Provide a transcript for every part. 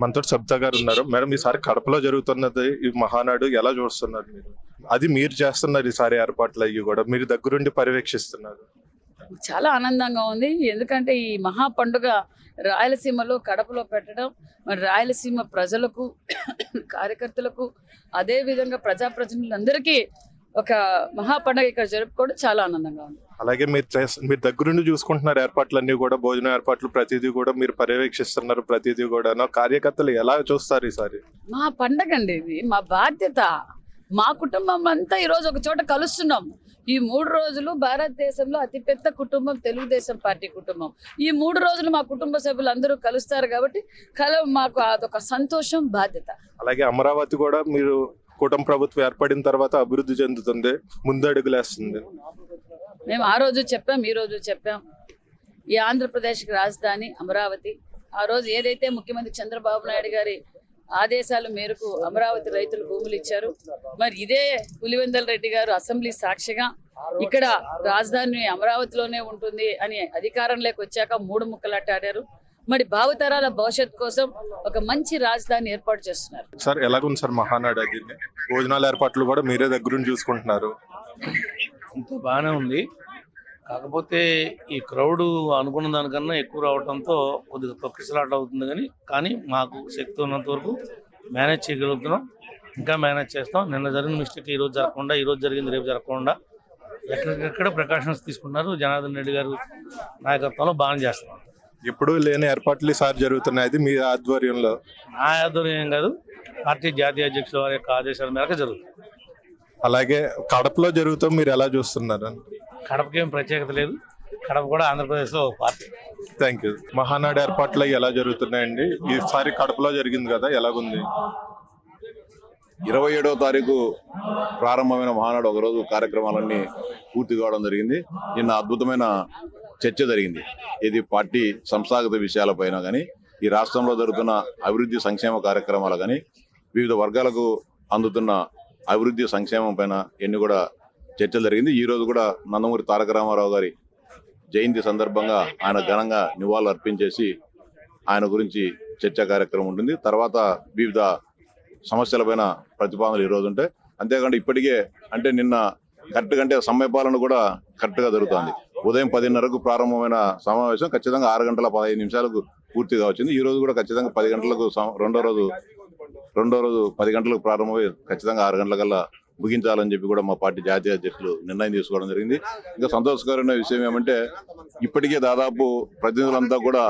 మనతో సబ్జా గారు ఉన్నారు. మేడం ఈసారి కడపలో జరుగుతున్నది ఈ మహానాడు ఎలా చూస్తున్నారు మీరు? అది మీరు చేస్తున్నారు ఈసారి ఏర్పాట్లు అయ్యి కూడా. మీరు దగ్గరుండి పర్యవేక్షిస్తున్నారు. చాలా ఆనందంగా ఉంది. ఎందుకంటే ఈ మహా పండుగ రాయలసీమలో కడపలో పెట్టడం మరి రాయలసీమ ప్రజలకు కార్యకర్తలకు అదేవిధంగా ప్రజాప్రతినిధులందరికీ ఒక మహా పండుగ ఇక్కడ జరుపుకోవడం చాలా ఆనందంగా ఉంది. అలాగే మీరు మీరు దగ్గరుండి చూసుకుంటున్నారు ఏర్పాట్లన్నీ కూడా భోజన ఏర్పాట్లు ప్రతిదీ కూడా మీరు పర్యవేక్షిస్తున్నారు ప్రతిదీ కూడా కార్యకర్తలు ఎలా చూస్తారు ఈసారి? మా పండగ అండి ఇది మా బాధ్యత. మా కుటుంబం అంతా ఈ రోజు ఒక చోట కలుస్తున్నాం. ఈ మూడు రోజులు భారతదేశంలో అతిపెద్ద కుటుంబం తెలుగుదేశం పార్టీ కుటుంబం. ఈ మూడు రోజులు మా కుటుంబ సభ్యులు అందరూ కలుస్తారు కాబట్టి కల మాకు అదొక సంతోషం బాధ్యత. అలాగే అమరావతి కూడా మీరు కూటమి ప్రభుత్వం ఏర్పడిన తర్వాత అభివృద్ధి చెందుతుంది ముందడుగులేస్తుంది. మేము ఆ రోజు చెప్పాం ఈ రోజు చెప్పాం. ఈ ఆంధ్రప్రదేశ్కి రాజధాని అమరావతి. ఆ రోజు ఏదైతే ముఖ్యమంత్రి చంద్రబాబు నాయుడు గారి ఆదేశాల మేరకు అమరావతి రైతులు భూములు ఇచ్చారు మరి ఇదే పులివెందల రెడ్డి గారు అసెంబ్లీ సాక్షిగా ఇక్కడ రాజధాని అమరావతిలోనే ఉంటుంది అని అధికారంలోకి వచ్చాక మూడు ముక్కలాటాడారు మరి భావితరాల భవిష్యత్ కోసం ఒక మంచి రాజధాని ఏర్పాటు చేస్తున్నారు. సార్ ఎలాగుంది సార్ మహానాడు అది? భోజనాల ఏర్పాట్లు కూడా మీరే దగ్గరుండి చూసుకుంటున్నారు. అంతా బాగానే ఉంది. కాకపోతే ఈ క్రౌడ్ అనుకున్న దానికన్నా ఎక్కువ రావడంతో కొద్దిగా తొక్కిసలాట అవుతుంది కానీ కానీ మాకు శక్తి ఉన్నంత వరకు మేనేజ్ చేయగలుగుతున్నాం. ఇంకా మేనేజ్ చేస్తాం. నిన్న జరిగిన మిస్టేక్ ఈ రోజు జరగకుండా ఈ రోజు జరిగింది రేపు జరగకుండా ఎక్కడికెక్కడ ప్రికాషన్స్ తీసుకున్నారు జనార్దన్ రెడ్డి గారు నాయకత్వంలో బాగా చేస్తున్నాం ఎప్పుడు లేని ఏర్పాట్లు ఈసారి జరుగుతున్నాయి. అది మీ ఆధ్వర్యంలో? నా ఆధ్వర్యం ఏం కాదు. పార్టీ జాతీయ అధ్యక్షుల వారి యొక్క ఆదేశాల మేరకు జరుగుతుంది. అలాగే కడపలో జరుగుతాం మీరు ఎలా చూస్తున్నారు? కడపకి ఏం ప్రత్యేకత లేదు. కడప కూడా ఆంధ్రప్రదేశ్లో ఒక పార్టీ. థ్యాంక్ యూ మహానాడు ఏర్పాట్లు అవి ఎలా జరుగుతున్నాయండి? ఈసారి కడపలో జరిగింది కదా ఎలాగుంది? ఇరవై ఏడవ తారీఖు ప్రారంభమైన మహానాడు ఒకరోజు కార్యక్రమాలన్నీ పూర్తి కావడం జరిగింది. నిన్న అద్భుతమైన చర్చ జరిగింది. ఇది పార్టీ సంస్థాగత విషయాలపైన కానీ ఈ రాష్ట్రంలో జరుగుతున్న అభివృద్ధి సంక్షేమ కార్యక్రమాలు కానీ వివిధ వర్గాలకు అందుతున్న అభివృద్ధి సంక్షేమం పైన ఎన్ని కూడా చర్చ జరిగింది. ఈ రోజు కూడా నందమూరి తారక రామారావు గారి జయంతి సందర్భంగా ఆయన ఘనంగా నివాళులు అర్పించేసి ఆయన గురించి చర్చా కార్యక్రమం ఉంటుంది. తర్వాత వివిధ సమస్యలపైన ప్రతిపాదనలు ఈరోజు ఉంటాయి. అంతేకాకుండా ఇప్పటికే అంటే నిన్న కరెక్ట్ కంటే సమయపాలన కూడా కరెక్ట్గా జరుగుతుంది. ఉదయం పదిన్నరకు ప్రారంభమైన సమావేశం ఖచ్చితంగా ఆరు గంటల పదహైదు నిమిషాలకు పూర్తిగా వచ్చింది. ఈ రోజు కూడా ఖచ్చితంగా పది గంటలకు రెండో రోజు రెండో రోజు పది గంటలకు ప్రారంభమై ఖచ్చితంగా ఆరు గంటలకల్లా ముగించాలని చెప్పి కూడా మా పార్టీ జాతీయ అధ్యక్షులు నిర్ణయం తీసుకోవడం జరిగింది. ఇంకా సంతోషకరమైన విషయం ఏమంటే ఇప్పటికే దాదాపు ప్రతినిధులంతా కూడా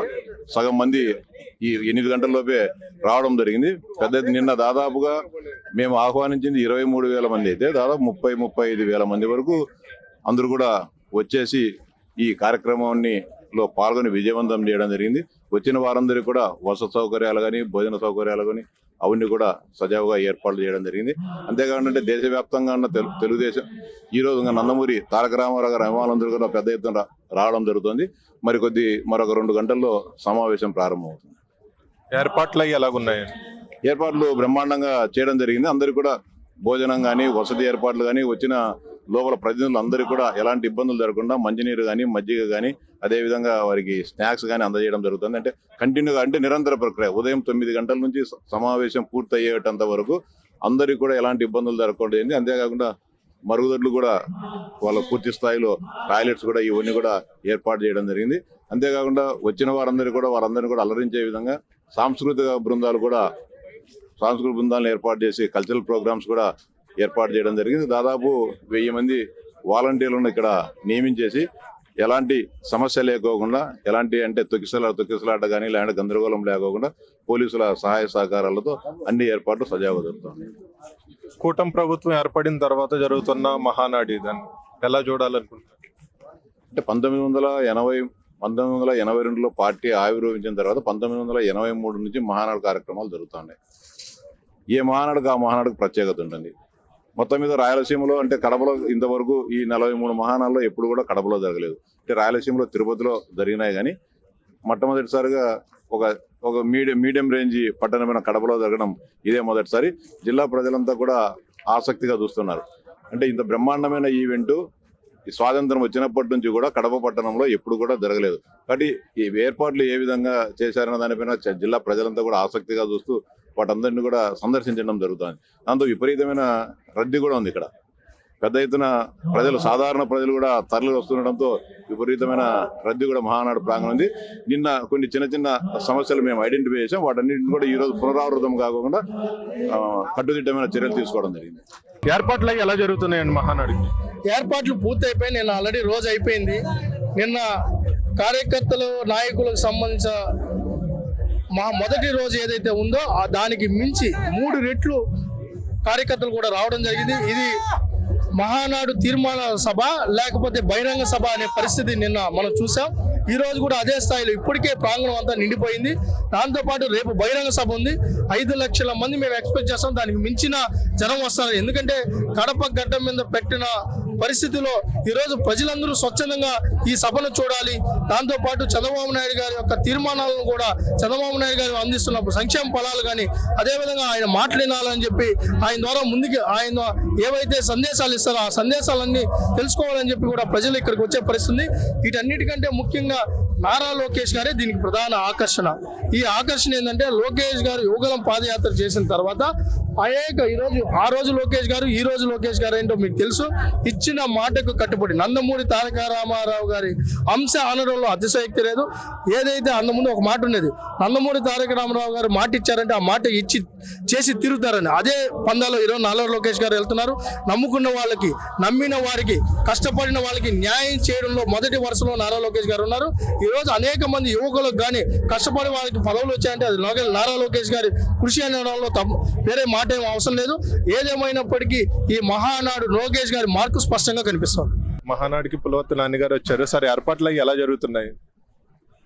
సగం మంది ఈ ఎనిమిది గంటల్లోపే రావడం జరిగింది. పెద్ద నిన్న దాదాపుగా మేము ఆహ్వానించింది ఇరవై మూడు వేల మంది అయితే దాదాపు ముప్పై ముప్పై ఐదు వేల మంది వరకు అందరూ కూడా వచ్చేసి ఈ కార్యక్రమాన్ని లో పాల్గొని విజయవంతం చేయడం జరిగింది. వచ్చిన వారందరికీ కూడా వసతి సౌకర్యాలు కానీ భోజన సౌకర్యాలు కానీ అవన్నీ కూడా సజావుగా ఏర్పాట్లు చేయడం జరిగింది. అంతేకాకుండా దేశవ్యాప్తంగా ఉన్న తెలు తెలుగుదేశం ఈ రోజు నందమూరి తారక రామారావు గారి అభిమానులందరూ కూడా పెద్ద ఎత్తున రావడం జరుగుతుంది. మరి కొద్ది మరొక రెండు గంటల్లో సమావేశం ప్రారంభమవుతుంది. ఏర్పాట్లు అవి ఎలాగున్నాయండి ఏర్పాట్లు బ్రహ్మాండంగా చేయడం జరిగింది. అందరికి కూడా భోజనం కానీ వసతి ఏర్పాట్లు కానీ వచ్చిన లోపల ప్రతినిధులు అందరికీ కూడా ఎలాంటి ఇబ్బందులు జరగకుండా మంచినీరు కానీ మజ్జిగ కానీ అదేవిధంగా వారికి స్నాక్స్ కానీ అందజేయడం జరుగుతుంది. అంటే కంటిన్యూగా అంటే నిరంతర ప్రక్రియ. ఉదయం తొమ్మిది గంటల నుంచి సమావేశం పూర్తి అయ్యేటంత వరకు అందరికీ కూడా ఎలాంటి ఇబ్బందులు జరగకూడదు అంతేకాకుండా మరుగుదొడ్లు కూడా వాళ్ళ పూర్తి స్థాయిలో టాయిలెట్స్ కూడా ఇవన్నీ కూడా ఏర్పాటు చేయడం జరిగింది. అంతేకాకుండా వచ్చిన వారందరూ కూడా వారందరినీ కూడా అలరించే విధంగా సాంస్కృతిక బృందాలు కూడా సాంస్కృతిక బృందాలను ఏర్పాటు చేసి కల్చరల్ ప్రోగ్రామ్స్ కూడా ఏర్పాటు చేయడం జరిగింది. దాదాపు వెయ్యి మంది వాలంటీర్లను ఇక్కడ నియమించేసి ఎలాంటి సమస్య లేకోకుండా ఎలాంటి అంటే తొక్కిసలా తొక్కిసలాట కానీ లేదంటే గందరగోళం లేకోకుండా పోలీసుల సహాయ సహకారాలతో అన్ని ఏర్పాట్లు సజావుగా జరుగుతున్నాయి. కూటమి ప్రభుత్వం ఏర్పడిన తర్వాత జరుగుతున్న మహానాడు ఇదని ఎలా చూడాలనుకుంటున్నారు? అంటే పంతొమ్మిది వందల ఎనభై పంతొమ్మిది వందల ఎనభై రెండులో పార్టీ ఆవిర్భవించిన తర్వాత పంతొమ్మిది వందల ఎనభై మూడు నుంచి మహానాడు కార్యక్రమాలు జరుగుతున్నాయి. ఏ మహానాడుకు ఆ మహానాడుకు ప్రత్యేకత ఉంటుంది. మొత్తం మీద రాయలసీమలో అంటే కడపలో ఇంతవరకు ఈ నలభై మూడు మహానాల్లో ఎప్పుడు కూడా కడపలో జరగలేదు. అంటే రాయలసీమలో తిరుపతిలో జరిగినాయి కానీ మొట్టమొదటిసారిగా ఒక ఒక మీడియం మీడియం రేంజ్ పట్టణమైన కడపలో జరగడం ఇదే మొదటిసారి. జిల్లా ప్రజలంతా కూడా ఆసక్తిగా చూస్తున్నారు. అంటే ఇంత బ్రహ్మాండమైన ఈవెంట్ ఈ స్వాతంత్రం వచ్చినప్పటి నుంచి కూడా కడప పట్టణంలో ఎప్పుడు కూడా జరగలేదు. కాబట్టి ఈ ఏర్పాట్లు ఏ విధంగా చేశారన్న దానిపైన జిల్లా ప్రజలంతా కూడా ఆసక్తిగా చూస్తూ వాటందరినీ కూడా సందర్శించడం జరుగుతుంది. దాంతో విపరీతమైన రద్దీ కూడా ఉంది ఇక్కడ. పెద్ద ఎత్తున ప్రజలు సాధారణ ప్రజలు కూడా తరలి వస్తుండడంతో విపరీతమైన రద్దీ కూడా మహానాడు ప్రాంగణం ఉంది. నిన్న కొన్ని చిన్న చిన్న సమస్యలు మేము ఐడెంటిఫై చేసాం వాటన్నింటిని కూడా ఈ రోజు పునరావృతం కాకుండా కట్టుదిట్టమైన చర్యలు తీసుకోవడం జరిగింది. ఏర్పాట్లు అయ్యి ఎలా జరుగుతున్నాయండి మహానాడుకి? ఏర్పాట్లు పూర్తయిపోయి నిన్న ఆల్రెడీ రోజు అయిపోయింది. నిన్న కార్యకర్తలు నాయకులకు సంబంధించిన మా మొదటి రోజు ఏదైతే ఉందో ఆ దానికి మించి మూడు రెట్లు కార్యకర్తలు కూడా రావడం జరిగింది. ఇది మహానాడు తీర్మాన సభ లేకపోతే బహిరంగ సభ అనే పరిస్థితి నిన్న మనం చూసాం. ఈ రోజు కూడా అదే స్థాయిలో ఇప్పటికే ప్రాంగణం అంతా నిండిపోయింది. దాంతో పాటు రేపు బహిరంగ సభ ఉంది. ఐదు లక్షల మంది మేము ఎక్స్పెక్ట్ చేస్తాం. దానికి మించిన జనం వస్తారు. ఎందుకంటే కడప గడ్డ మీద పెట్టిన పరిస్థితిలో ఈరోజు ప్రజలందరూ స్వచ్ఛందంగా ఈ సభను చూడాలి. దాంతో పాటు చంద్రబాబు నాయుడు గారి యొక్క తీర్మానాలను కూడా చంద్రబాబు నాయుడు గారు అందిస్తున్నప్పుడు సంక్షేమ ఫలాలు కానీ అదేవిధంగా ఆయన మాట్లాడాలని చెప్పి ఆయన ద్వారా ముందుకు ఆయన ఏవైతే సందేశాలు ఇస్తారో ఆ సందేశాలన్నీ తెలుసుకోవాలని చెప్పి కూడా ప్రజలు ఇక్కడికి వచ్చే పరిస్థితి వీటన్నిటికంటే ముఖ్యంగా నారా లోకేష్ గారే దీనికి ప్రధాన ఆకర్షణ. ఈ ఆకర్షణ ఏంటంటే లోకేష్ గారు యువగలం పాదయాత్ర చేసిన తర్వాత అనేక ఈ రోజు ఆ రోజు లోకేష్ గారు ఈ రోజు లోకేష్ గారు ఏంటో మీకు తెలుసు. ఇచ్చిన మాటకు కట్టుబడి నందమూరి తారక రామారావు గారి అంశ అనడంలో అతిశయక్తి లేదు. ఏదైతే అంత ముందు ఒక మాట ఉండేది నందమూరి తారక రామారావు గారు మాట ఇచ్చారంటే ఆ మాట ఇచ్చి చేసి తిరుగుతారని అదే పందాలో ఈరోజు నాలుగు లోకేష్ గారు వెళ్తున్నారు. నమ్ముకున్న వాళ్ళకి నమ్మిన వారికి కష్టపడిన వాళ్ళకి న్యాయం చేయడంలో మొదటి వరుసలో నారా లోకేష్ గారు ఉన్నారు. ఈరోజు అనేక మంది యువకులకు కానీ కష్టపడి వాళ్ళకి పదవులు వచ్చాయంటే అది నారా లోకేష్ గారి కృషి అనడంలో తప్ప వేరే మాట ఏం అవసరం లేదు. ఏదేమైనప్పటికీ ఈ మహానాడు లోకేష్ గారి మార్కు స్పష్టంగా కనిపిస్తుంది. మహానాడుకి పులవత్తు నాన్నగారు వచ్చారు. సార్ ఏర్పాట్లు అయ్యి ఎలా జరుగుతున్నాయి?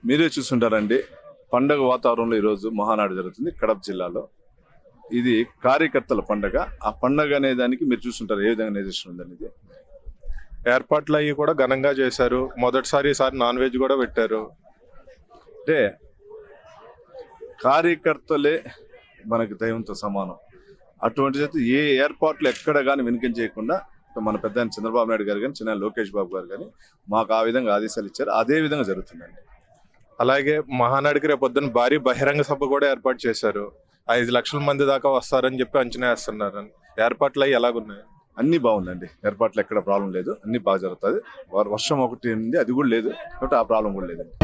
మీరే చూస్తుంటారండి పండగ వాతావరణంలో ఈరోజు మహానాడు జరుగుతుంది కడప జిల్లాలో. ఇది కార్యకర్తల పండగ. ఆ పండగ అనే దానికి మీరు చూస్తుంటారు ఏ విధంగా నిర్దేశం ఉందనేది. ఏర్పాట్లు అయ్యి కూడా ఘనంగా చేశారు. మొదటిసారి ఈసారి నాన్ వెజ్ కూడా పెట్టారు. అంటే కార్యకర్తలే మనకి దైవంతో సమానం. అటువంటి చేత ఏ ఏర్పాట్లు ఎక్కడ కానీ వెనుకం చేయకుండా మన పెద్ద చంద్రబాబు నాయుడు గారు కానీ చిన్న లోకేష్ బాబు గారు కానీ మాకు ఆ విధంగా ఆదేశాలు ఇచ్చారు. అదే విధంగా జరుగుతుందండి. అలాగే మహానాడుకి రేపు పొద్దున్న భారీ బహిరంగ సభ కూడా ఏర్పాటు చేశారు. ఐదు లక్షల మంది దాకా వస్తారని చెప్పి అంచనా వేస్తున్నారు ఏర్పాట్లు అయ్యి ఎలాగున్నాయి? అన్ని బాగుందండి. ఏర్పాట్లు ఎక్కడ ప్రాబ్లం లేదు. అన్ని బాగా జరుగుతుంది వర్షం ఒకటి ఉంది అది కూడా లేదు. కాబట్టి ఆ ప్రాబ్లం కూడా లేదండి.